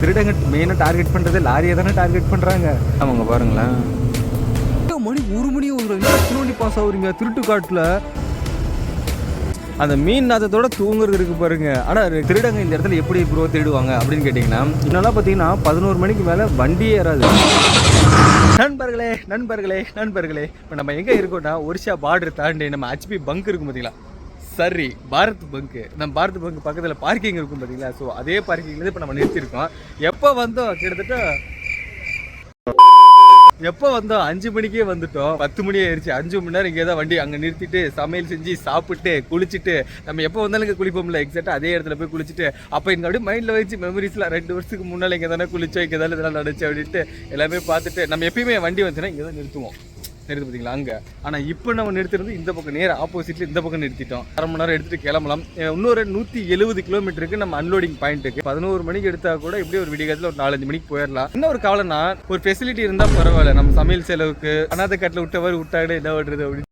திருடங்க மெயினாக டார்கெட் பண்ணுறது லாரியை தானே டார்கெட் பண்ணுறாங்க ஆமாங்க பாருங்களேன். மணி ஒரு மணி ஒரு திருவண்டி பாஸ் ஆகுறீங்க? திருட்டு காட்டில். அந்த மீன் நாதத்தோட தூங்குறது இருக்கு பாருங்க. ஆனால் திருடங்க இந்த இடத்துல எப்படி ப்ரோ திருடுவாங்க அப்படின்னு கேட்டிங்கன்னா இன்னெல்லாம் பார்த்தீங்கன்னா பதினோரு மணிக்கு மேலே வண்டியே ஏறாது. நண்பர்களே நண்பர்களே நண்பர்களே இப்போ நம்ம எங்கே இருக்கோம்னா ஒரிஷா பார்டர் தாண்டி நம்ம ஹெச்பி பங்க் இருக்கும் பார்த்தீங்களா? சரி பாரத் பங்கு நம்ம பாரத் பங்க் பக்கத்தில் பார்க்கிங் இருக்கும் பார்த்தீங்களா ஸோ அதே பார்க்கிங்லேருந்து இப்போ நம்ம நிறுத்தியிருக்கோம் எப்போ வந்தோம்? கிட்டத்தட்ட எப்போ வந்தோம்? அஞ்சு மணிக்கே வந்துட்டோம். பத்து மணி ஆயிடுச்சு அஞ்சு மணி நேரம் இங்கே தான் வண்டி அங்கே நிறுத்திட்டு சமையல் செஞ்சு சாப்பிட்டு குளிச்சுட்டு நம்ம எப்போ வந்தாலும் இங்கே குளிப்போம்ல எக்ஸாக்டாக அதே இடத்துல போய் குளிச்சுட்டு அப்போ எனக்கு அப்படியே மைண்டில் வச்சு மெமரிஸ்லாம் ரெண்டு வருஷத்துக்கு முன்னால் இங்கே தானே குளிச்சோம் இங்கே தானே இதெல்லாம் நடந்துச்சு அப்படின்ட்டு எல்லாமே பார்த்துட்டு நம்ம எப்பயுமே வண்டி வந்துச்சுன்னா இங்கே தான் நிறுத்துவோம். நிறுத்து பார்த்தீங்களா அங்கே. ஆனால் இப்போ நம்ம நிறுத்துறது இந்த பக்கம் நேர ஆப்போசிட்ல இந்த பக்கம் நிறுத்திட்டோம். அரை மணி நேரம் எடுத்துகிட்டு கிளம்பலாம். இன்னொரு நூற்றி எழுபது கிலோமீட்டருக்கு நம்ம அன்லோடிங் பாயிண்ட்டுக்கு பதினோரு மணிக்கு எடுத்தால் கூட இப்படியே ஒரு விடிகாலத்தில் ஒரு நாலஞ்சு மணிக்கு போயிடலாம். இன்னும் ஒரு கவலைனா ஒரு ஃபெசிலிட்டி இருந்தால் பரவாயில்ல. நம்ம சமையல் செலவுக்கு அனாத கட்டில் விட்டவர் விட்டாடு என்ன பண்ணுறது அப்படின்னு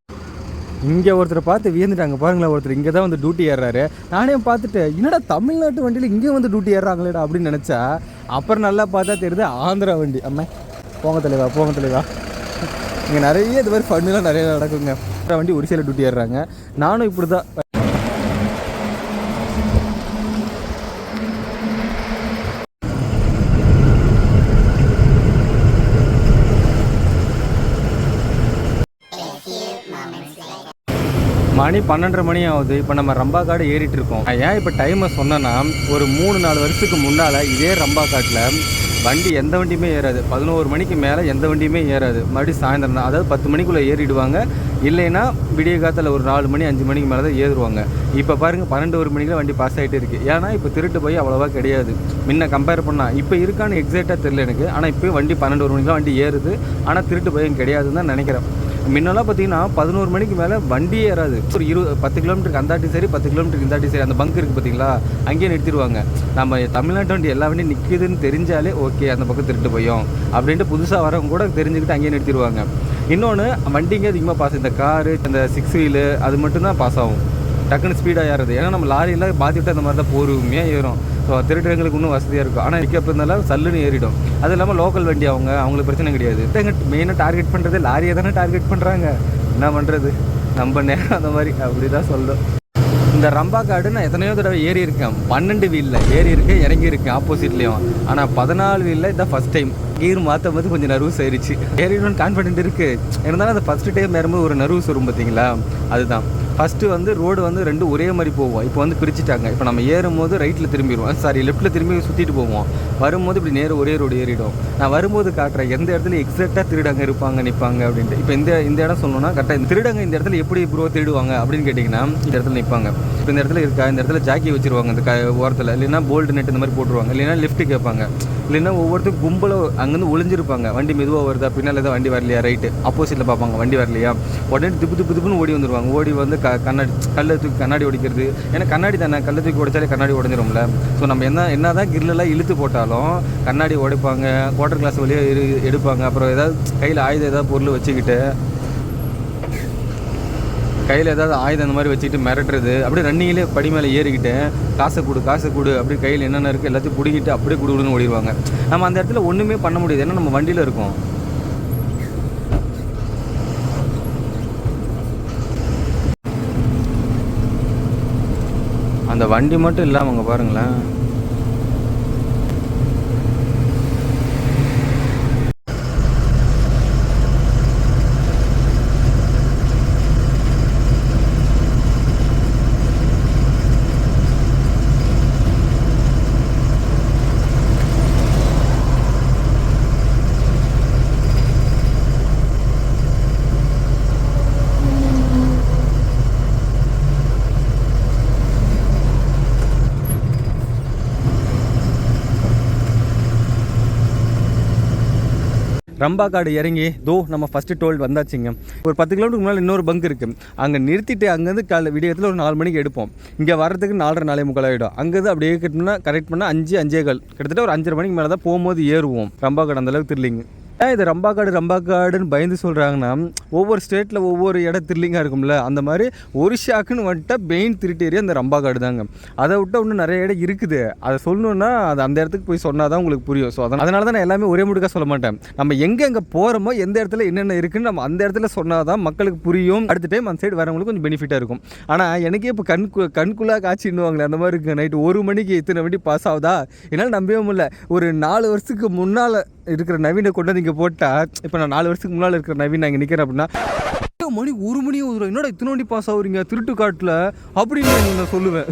இங்கே ஒருத்தரை பார்த்து வியந்துட்டாங்க. பாருங்களேன் ஒருத்தர் இங்கே தான் வந்து டியூட்டி ஏறாரு நானே பார்த்துட்டு என்னடா தமிழ்நாட்டு வண்டியில் இங்கே வந்து டியூட்டி ஏறாங்களேடா அப்படின்னு நினச்சா அப்புறம் நல்லா பார்த்தா தெரியுது ஆந்திரா வண்டி. அம்மா போங்க தலைவா போங்க தலைவா. இங்கே நிறைய இது மாதிரி ஃபன்னுலாம் நிறைய நடக்குங்க. வண்டி ஒரு சில டூட்டி ஏறுறாங்க. நானும் இப்படி தான் மணி பன்னெண்டரை மணி ஆகுது. இப்போ நம்ம ரம்பா காடு ஏறிட்டு இருக்கோம் ஏன் இப்போ டைமை சொன்னேன்னா ஒரு மூணு நாலு வருஷத்துக்கு முன்னால் இதே ரம்பா காட்டில் வண்டி எந்த வண்டியுமே ஏறாது. பதினோரு மணிக்கு மேலே எந்த வண்டியுமே ஏறாது. மறுபடியும் சாயந்தரம் தான். அதாவது பத்து மணிக்குள்ளே ஏறிடுவாங்க. இல்லைன்னா விடிய காலத்தில் ஒரு நாலு மணி அஞ்சு மணிக்கு மேலே தான் ஏறுவாங்க. இப்போ பாருங்கள் பன்னெண்டு ஒரு மணிக்கு வண்டி பாஸ் ஆகிட்டு இருக்குது ஏன்னா இப்போ திருட்டு போய் அவ்வளோவா கிடையாது. முன்ன கம்பேர் பண்ணால் இப்போ இருக்கான்னு எக்ஸாக்டாக தெரில எனக்கு. ஆனால் இப்போ வண்டி பன்னெண்டு ஒரு மணிக்கெலாம் வண்டி ஏறுது. ஆனால் திருட்டு பயம் கிடையாதுன்னு தான் நினைக்கிறேன். முன்னெல்லாம் பார்த்தீங்கன்னா பதினோரு மணிக்கு மேலே வண்டியே ஏறாது. ஒரு இருபது பத்து கிலோமீட்டருக்கு அந்தாட்டி சரி பத்து கிலோமீட்டருக்கு இந்தாட்டி சரி அந்த பங்க் இருக்குது பார்த்தீங்களா? அங்கேயே நிறுத்திடுவாங்க. நம்ம தமிழ்நாட்டு வண்டி எல்லா வண்டியும் நிற்குதுன்னு தெரிஞ்சாலே ஓகே அந்த பக்கம் திருட்டு போயும் அப்படின்ட்டு புதுசாக வரவங்க கூட தெரிஞ்சுக்கிட்டு அங்கேயே நிறுத்திடுவாங்க. இன்னொன்று வண்டிங்க அதிகமாக பாஸ் இந்த காரு இந்த சிக்ஸ் வீலு அது மட்டும்தான் பாஸ் ஆகும். டக்குன்னு ஸ்பீடாக ஏறுது ஏன்னா நம்ம லாரியெல்லாம் பாதி விட்டு அந்த மாதிரி தான் போருமையாக ஏறும். ஸோ திருடுறவங்களுக்கு இன்னும் வசதியாக இருக்கும். ஆனால் பிக்கப் இருந்தாலும் சல்லுன்னு ஏறிடும். அது இல்லாமல் லோக்கல் வண்டி அவங்க அவங்களுக்கு பிரச்சனை கிடையாது. எங்க மெயினாக டார்கெட் பண்ணுறது லாரியை தானே டார்கெட் பண்ணுறாங்க என்ன பண்ணுறது நம்ம நேரம் அந்த மாதிரி. அப்படி தான் சொல்லும். இந்த ரம்பா காடு நான் எத்தனையோ தடவை ஏறி இருக்கேன் பன்னெண்டு வீலில் ஏறி இருக்கேன் இறங்கி இருக்கேன் ஆப்போசிட்லேயும் ஆனால் பதினாலு வீலில் இதான் ஃபஸ்ட் டைம் கீர் மாற்றும் போது கொஞ்சம் நர்வஸ் ஆயிடுச்சு ஏறிடணும்னு கான்ஃபிடென்ட் இருக்குது இருந்தாலும் அந்த ஃபஸ்ட்டு டைம் ஏறும்போது ஒரு நர்வஸ் வரும் பார்த்தீங்களா? அதுதான். ஃபஸ்ட்டு வந்து ரோடு வந்து ரெண்டு ஒரே மாதிரி போவோம் இப்போ வந்து பிரிச்சுட்டாங்க. இப்போ நம்ம ஏறும்போது ரைட்டில் திரும்பிடுவோம். சாரி லெஃப்ட்டில் திரும்பி சுற்றிட்டு போவோம். வரும்போது இப்படி நேரம் ஒரே ரோடு ஏறிடும். நான் வரும்போது காட்டுறேன். எந்த இடத்துல எக்ஸாக்டாக திருடங்க இருப்பாங்க நிற்பாங்க அப்படின்ட்டு. இப்போ இந்த இந்த இடம் சொல்லணும்னா கரெக்டாக இந்த திருடங்க இந்த இடத்துல எப்படி ப்ரோ திருடுவாங்க அப்படின்னு கேட்டிங்கன்னா இந்த இடத்துல நிற்பாங்க. இப்போ இந்த இடத்துல இருக்கா? இந்த இடத்துல ஜாக்கி வச்சிருவாங்க. இந்த க ஓரத்தில். இல்லைன்னா போல்டு நெட் இந்த மாதிரி போட்டுருவாங்க. இல்லைன்னா லிஃப்ட்டு கேட்பாங்க. இல்லைன்னா ஒவ்வொருத்தரும் கும்பலோ அங்கேருந்து ஒளிஞ்சிருப்பாங்க. வண்டி மெதுவாக வருதா பின்னால் தான் வண்டி வரலையா ரைட்டு ஆப்போசிட்டில் பார்ப்பாங்க வண்டி வரலையா? உடனே திப்பு திப்பு திப்புன்னு ஓடி வந்துடுவாங்க ஓடி வந்து க கண்ணாடி கல்லை தூக்கி கண்ணாடி உடைக்கிறது ஏன்னா கண்ணாடி தானே கல்லை தூக்கி உடைச்சாலே கண்ணாடி உடஞ்சிரும்ல. ஸோ நம்ம என்ன என்ன தான் கிரிலெல்லாம் இழுத்து போட்டாலும் கண்ணாடி உடைப்பாங்க குவார்டர் கிளாஸ் வழியாக எடு எடுப்பாங்க. அப்புறம் ஏதாவது கையில் ஆயுதம் ஏதாவது பொருள் வச்சுக்கிட்டு கையில் ஏதாவது ஆயுதம் அந்த மாதிரி வச்சுக்கிட்டு மிரட்டுறது அப்படியே ரன்னிங்கிலே படி மேலே ஏறிக்கிட்டு காசை கொடு காசை கொடு அப்படியே கையில் என்னென்ன இருக்குது எல்லாத்தையும் பிடிக்கிட்டு அப்படியே கொடுக்குன்னு ஓடிடுவாங்க. நம்ம அந்த இடத்துல ஒன்றுமே பண்ண முடியாது. ஏன்னா நம்ம வண்டியில் இருக்கோம். அந்த வண்டி மட்டும் இல்லாமல் அங்கே பாருங்களேன். ரம்பா காடு இறங்கி தோ நம்ம ஃபஸ்ட்டு டோல் வந்தாச்சுங்க. ஒரு பத்து கிலோமீட்டருக்கு முன்னால் இன்னொரு பங்க் இருக்குது அங்கே நிறுத்திட்டு அங்கேருந்து கால விடியத்தில் ஒரு நாலு மணிக்கு எடுப்போம். இங்கே வர்றதுக்கு நாலரை நாலே முக்கால் ஆகிடும் அங்கேருந்து அப்படியே கட்டணும்னா கரெக்ட் பண்ணால் அஞ்சு அஞ்சே கால் கிட்டத்தட்ட ஒரு அஞ்சரை மணிக்கு மேலே தான் போகும்போது ஏறுவோம். ரம்பா காடு அந்தளவுக்கு தெரியலிங்க ஏன் இது ரம்பாக்காடு ரம்பாக்காடுன்னு பயந்து சொல்கிறாங்கன்னா ஒவ்வொரு ஸ்டேட்டில் ஒவ்வொரு இடம் த்ரில்லிங்காக இருக்கும்ல. அந்த மாதிரி ஒரிஷாக்குன்னு வந்துட்டா மெயின் திருட்டு ஏரியா அந்த ரம்பாக்காடு தாங்க அதை விட்டால் இன்னும் நிறைய இடம் இருக்குது. அதை சொல்லணுன்னா அது அந்த இடத்துக்கு போய் சொன்னால் தான் உங்களுக்கு புரியும். ஸோ அதனால தான் நான் எல்லாமே ஒரே முடுக்காக சொல்ல மாட்டேன். நம்ம எங்கே எங்கே போகிறோமோ எந்த இடத்துல என்னென்ன இருக்குன்னு நம்ம அந்த இடத்துல சொன்னால் தான் மக்களுக்கு புரியும். அடுத்த டைம் அந்த சைடு வரவங்களுக்கு கொஞ்சம் பெனிஃபிட்டாக இருக்கும். ஆனால் எனக்கே இப்போ கண் கண்குள்ளாக காட்சின்னுவாங்களே அந்த மாதிரி இருக்குது நைட்டு ஒரு மணிக்கு இத்தனை வண்டி பாஸ் ஆகுதா? என்னால் நம்பவே முடியல. ஒரு நாலு வருஷத்துக்கு முன்னால் இருக்கிற நவீன கொண்டு இங்கே போட்டால் இப்போ நான் நாலு வருஷத்துக்கு முன்னால் இருக்கிற நவீன் நான் இங்கே நிற்கிறேன் அப்படின்னா மணி ஒரு மணி ஒரு என்னடா இத்தனை வண்டி பாஸ் ஆகுறீங்க? திருட்டு காட்டில்? அப்படின்னு நான் சொல்லுவேன்.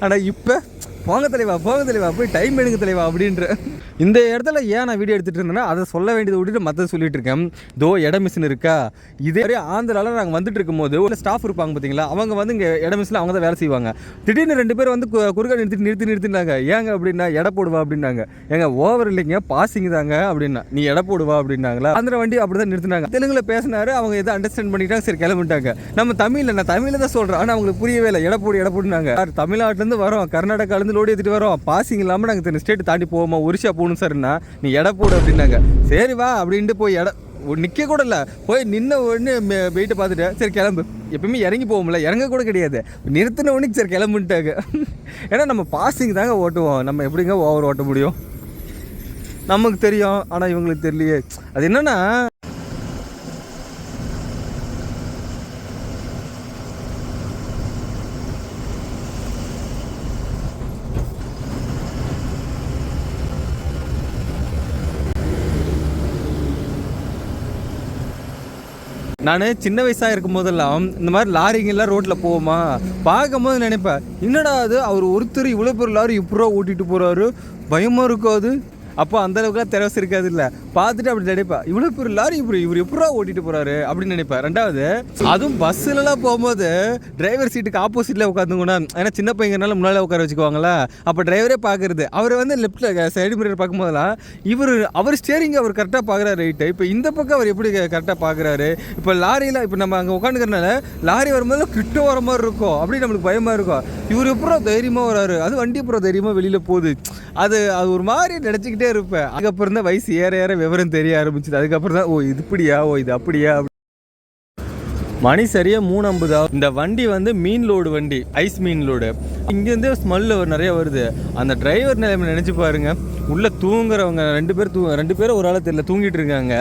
ஆனால் இப்போ போங்க தலைவா போங்க தலைவா போய் டைம் எடுங்க தலைவா அப்படின்ற. இந்த இடத்துல ஏன் நான் வீடியோ எடுத்துகிட்டு இருந்தேன்னா அதை சொல்ல வேண்டியதை விட்டுட்டு மற்ற சொல்லிட்டு இருக்கேன். தோ இட மிஷின் இருக்கா? இதே மாதிரி ஆந்திராவில் நாங்கள் வந்துட்டு இருக்கும்போது ஒரு ஸ்டாஃப் இருப்பாங்க பார்த்தீங்களா? அவங்க வந்து இங்கே இட மிஷினில் அவங்க தான் வேலை செய்வாங்க. திடீர்னு ரெண்டு பேர் வந்து கு- குறுக்க நிறுத்தி நிறுத்தி நிறுத்தினாங்க. ஏங்க அப்படின்னா எடை போடுவா அப்படின்னாங்க. ஏங்க ஓவர் இல்லைங்க பாசிங் தாங்க அப்படின்னா. நீ எடை போடுவா அப்படின்னாங்களா? ஆந்திர வண்டி அப்படி தான் நிறுத்தினாங்க. தெலுங்குல பேசினாரு அவங்க எதை அண்டர்ஸ்டாண்ட் பண்ணிட்டாங்க சரி கிளம்பிட்டாங்க. நம்ம தமிழில் நான் தமிழில் தான் சொல்கிறேன் ஆனால் அவங்களுக்கு புரியவே இல்லை. எடை போடு எடை போடுனாங்க சார் தமிழ்நாட்டிலேருந்து வரோம். கர்நாடகாலேருந்து லோடி ஏற்றிட்டு வரோம். பாசிங் இல்லாமல் நாங்கள் இந்த ஸ்டேட் தாண்டி போவோமா? ஒரிஷா போகணும் சார்னா நீ எடை போடு அப்படின்னாங்க. சரி வா அப்படின்ட்டு போய் எடை நிற்க கூட இல்லை. போய் நின்ன உடனே வெயிட்டை பார்த்துட்டு சரி கிளம்பு. எப்பயுமே இறங்கி போகும்ல இறங்க கூட கிடையாது. நிறுத்தின உடனே சரி கிளம்புன்ட்டாங்க. ஏன்னா நம்ம பாசிங் தாங்க ஓட்டுவோம். நம்ம எப்படிங்க ஓவர் ஓட்ட முடியும்? நமக்கு தெரியும் ஆனால் இவங்களுக்கு தெரியலையே. அது என்னென்னா நான் சின்ன வயசாக இருக்கும் போதெல்லாம் இந்த மாதிரி லாரிங்கெல்லாம் ரோட்டில் போவோமா? பார்க்கும்போது நினைப்பேன் என்னடா அது அவர் ஒருத்தர் இவ்வளோ பேர் லாரி இப்போ ஓட்டிகிட்டு போகிறாரு பயமாக இருக்கும் அது? அப்போ அந்தளவுக்குலாம் திரவசம் இருக்காது இல்லை பார்த்துட்டு அப்படி நினைப்பா. இவ்வளோ பெரிய லாரி இப்படி இவர் எப்படா ஓட்டிட்டு போகிறாரு அப்படின்னு நினைப்பேன் ரெண்டாவது அதுவும் பஸ்ஸுலலாம் போகும்போது டிரைவர் சீட்டுக்கு ஆப்போசிட்டில் உட்காந்துங்கண்ணா ஏன்னா சின்ன பையங்கனால முன்னால் உட்கார வச்சுக்குவாங்களா அப்போ டிரைவரே பார்க்குறது. அவர் வந்து லெஃப்ட்டில் சைடு மிரர் பார்க்கும்போதெல்லாம் இவர் அவர் ஸ்டேரிங் அவர் கரெக்டாக பார்க்குறாரு ரைட்டு இப்போ இந்த பக்கம் அவர் எப்படி கரெக்டாக பார்க்குறாரு? இப்போ லாரியில் இப்போ நம்ம அங்கே உட்காந்துக்கிறனால லாரி வரும்போது கிட்ட வர மாதிரி இருக்கும். அப்படி நம்மளுக்கு பயமாக இருக்கும். இவர் எப்பறம் தைரியமாக வராரு? அது வண்டி அப்புறம் தைரியமாக வெளியில் போகுது? அது அது ஒரு மாதிரி நினச்சிக்கிட்டே இருப்பேன். அதுக்கப்புறம் தான் வயசு ஏற ஏற விவரம் தெரிய ஆரம்பிச்சுது. அதுக்கப்புறம் தான் ஓ இது இப்படியா ஓ இது அப்படியா? மணி சரியா மூணு ஐம்பது ஆகும். இந்த வண்டி வந்து மீன் லோடு வண்டி ஐஸ் மீன் லோடு இங்கேருந்து ஸ்மெல்லு நிறைய வருது. அந்த டிரைவர் நிலைமை நினச்சி பாருங்க. உள்ளே தூங்குறவங்க ரெண்டு பேர் தூ ரெண்டு பேரும் ஒரு ஆள் தெரியல தூங்கிட்டு இருக்காங்க.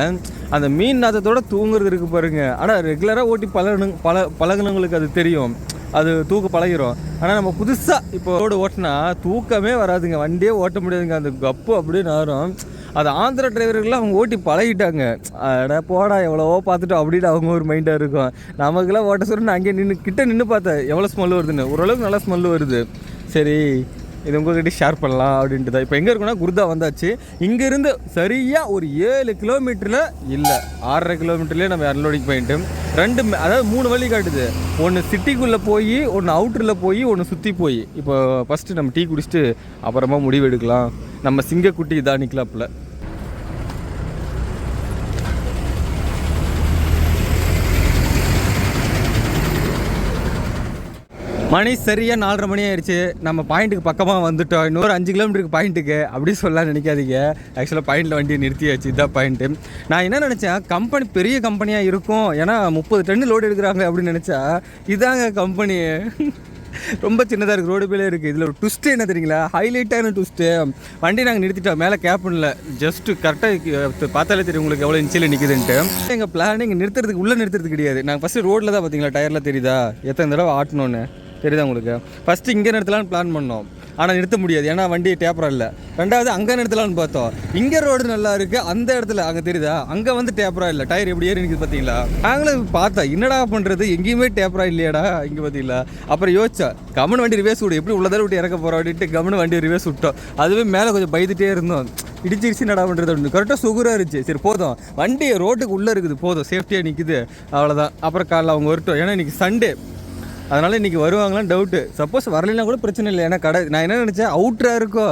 அந்த மீன் நாத்தத்தோட தூங்குறது இருக்கு பாருங்க. ஆனால் ரெகுலராக ஓட்டி பழகணும் பல பழகுனவங்களுக்கு அது தெரியும். அது தூக்க பழகிரும். ஆனால் நம்ம புதுசாக இப்போ ரோடு ஓட்டினா தூக்கமே வராதுங்க. வண்டியே ஓட்ட முடியாதுங்க. அந்த கப்பு அப்படியே நாரும். அது ஆந்திரா டிரைவர்கள்லாம் அவங்க ஓட்டி பழகிட்டாங்க. அட போடா எவ்வளவோ பார்த்துட்டோம். அப்படின்னு அவங்க ஒரு மைண்டாக இருக்கும். நமக்கெல்லாம் ஓட்ட சொல்லி நான் அங்கே நின்று கிட்ட நின்று பார்த்தேன். எவ்வளோ ஸ்மெல் வருதுன்னு. ஓரளவுக்கு நல்லா ஸ்மெல் வருது. சரி இது உங்கள்கிட்ட ஷேர் பண்ணலாம் அப்படின்ட்டு தான். இப்போ எங்கே இருக்குன்னா குருதா வந்தாச்சு. இங்கேருந்து சரியாக ஒரு ஏழு கிலோமீட்டரில் இல்லை ஆறரை கிலோமீட்டர்லேயே நம்ம அன்லோடிங் பாயிண்ட்டு ரெண்டு அதாவது மூணு வழி காட்டுது. ஒன்று சிட்டிக்குள்ளே போய் ஒன்று அவுட்டரில் போய் ஒன்று சுற்றி போய். இப்போ ஃபஸ்ட்டு நம்ம டீ குடிச்சிட்டு அப்புறமா முடிவு எடுக்கலாம். நம்ம சிங்கக்குட்டி இதாக நிற்கலாப்பில் மணி சரியாக நாலரை மணி ஆயிடுச்சு. நம்ம பாயிண்ட்டுக்கு பக்கமாக வந்துட்டோம். இன்னொரு அஞ்சு கிலோமீட்டருக்கு பாயிண்ட்டுக்கு அப்படி சொல்லலாம் நினைக்காதீங்க. ஆக்சுவலாக பாயிண்டில் வண்டியை நிறுத்தியாச்சு. இதான் பாயிண்ட்டு நான் என்ன நினச்சேன்? கம்பெனி பெரிய கம்பெனியாக இருக்கும். ஏன்னா முப்பது டன்னு லோடு எடுக்கிறாங்க அப்படின்னு நினச்சா இதாங்க கம்பெனி ரொம்ப சின்னதாக இருக்குது ரோடு பேலே இருக்குது இதில் ஒரு ட்விஸ்ட்டு என்ன தெரியுங்களா? ஹைலைட்டான ட்விஸ்ட்டு வண்டி நாங்கள் நிறுத்திட்டோம். மேலே கேப்னில் ஜஸ்ட்டு கரெக்டாக பார்த்தாலே தெரியும் உங்களுக்கு எவ்வளோ இன்ச்சில் நிற்குதுன்ட்டு எங்கள் பிளானிங் நிறுத்துறதுக்கு உள்ளே நிறுத்துறது கிடையாது. நாங்கள் ஃபஸ்ட்டு ரோட்டில் தான் பார்த்தீங்களா? டயரில் தெரியுதா? எத்தனை தடவை ஆட்டணும்னு. தெரியுதா உங்களுக்கு? ஃபஸ்ட்டு இங்கே நிறுத்தலாம்னு பிளான் பண்ணோம். ஆனால் நிறுத்த முடியாது. ஏன்னா வண்டி டேப்பராக இல்லை. ரெண்டாவது அங்கே நிறுத்தலாம்னு பார்த்தோம். இங்கே ரோடு நல்லா இருக்குது அந்த இடத்துல அங்கே தெரியுதா? அங்கே வந்து டேப்பராக இல்லை. டயர் எப்படி ஏறி நிற்குது பார்த்தீங்களா? நாங்களும் பார்த்தா என்னடா பண்ணுறது எங்கேயுமே டேப்பராக இல்லையாடா இங்கே பார்த்தீங்களா? அப்புறம் யோசிச்சா கமன் வண்டி ரிவேஸ் விடு. எப்படி உள்ளதால விட்டு இறக்க போகிறோம் அப்படின்ட்டு கமன் வண்டி ரிவேஸ் விட்டோம். அதுவே மேலே கொஞ்சம் பயந்துட்டே இருந்தோம். இடிச்சிருச்சு நடா பண்ணுறது அப்படின்னு. கரெக்டாக சுகராக இருந்துச்சு. சரி போதும். வண்டி ரோட்டுக்கு உள்ளே இருக்குது. போதும். சேஃப்டியாக நிற்குது அவ்வளோதான் அப்புறம் காலைல அவங்க வரட்டும். ஏன்னா இன்றைக்கி சண்டே அதனால் இன்றைக்கி வருவாங்களான்னு டவுட்டு சப்போஸ் வரலைன்னா கூட பிரச்சனை இல்லை. ஏன்னா கடை நான் என்ன நினச்சேன்? அவுட்டராக இருக்கோ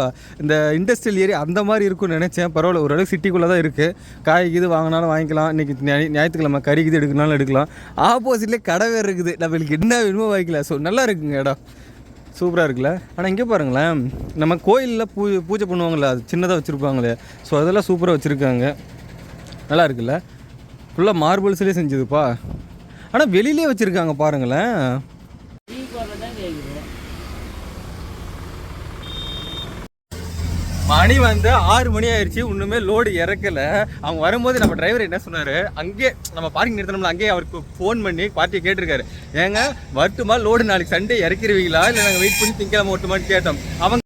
இந்த இண்டஸ்ட்ரியல் ஏரியா அந்த மாதிரி இருக்கும்னு நினச்சேன். பரவாயில்ல ஓரளவுக்கு சிட்டிக்குள்ளே தான் இருக்குது காய் இது வாங்கினாலும் வாங்கிக்கலாம். இன்றைக்கி ஞாயிற்றுக்கிழமை கறி இது எடுக்கணும்னாலும் எடுக்கலாம். ஆப்போசிட்லேயே கடை வேறு இருக்குது. நம்மளுக்கு என்ன வேணுமோ வாங்கிக்கலாம். ஸோ நல்லா இருக்குங்க இடம் சூப்பராக இருக்குல்ல? ஆனால் இங்கே பாருங்களேன். நம்ம கோயிலில் பூ பூஜை பண்ணுவாங்கள்ல அது சின்னதாக வச்சுருப்பாங்களே. ஸோ அதெல்லாம் சூப்பராக வச்சுருக்காங்க. நல்லா இருக்குல்ல? ஃபுல்லாக மார்பிள்ஸ்லேயே செஞ்சதுப்பா. ஆனால் வெளியிலே வச்சுருக்காங்க பாருங்களேன். மணி வந்து ஆறு மணி ஆயிடுச்சு இன்னுமே லோடு இறக்கல. அவங்க வரும்போது நம்ம டிரைவர் என்ன சொன்னார்? அங்கே நம்ம பார்க்கிங் நிறுத்தணும்ல அங்கேயே அவருக்கு ஃபோன் பண்ணி பார்ட்டியை கேட்டிருக்காரு. ஏங்க வரட்டுமா லோடு நாளைக்கு சண்டே இறக்கிடுவீங்களா இல்லை நாங்கள் வெயிட் பண்ணி திங்கக்கிழமை ஓட்டுமான்னு கேட்டோம். அவங்க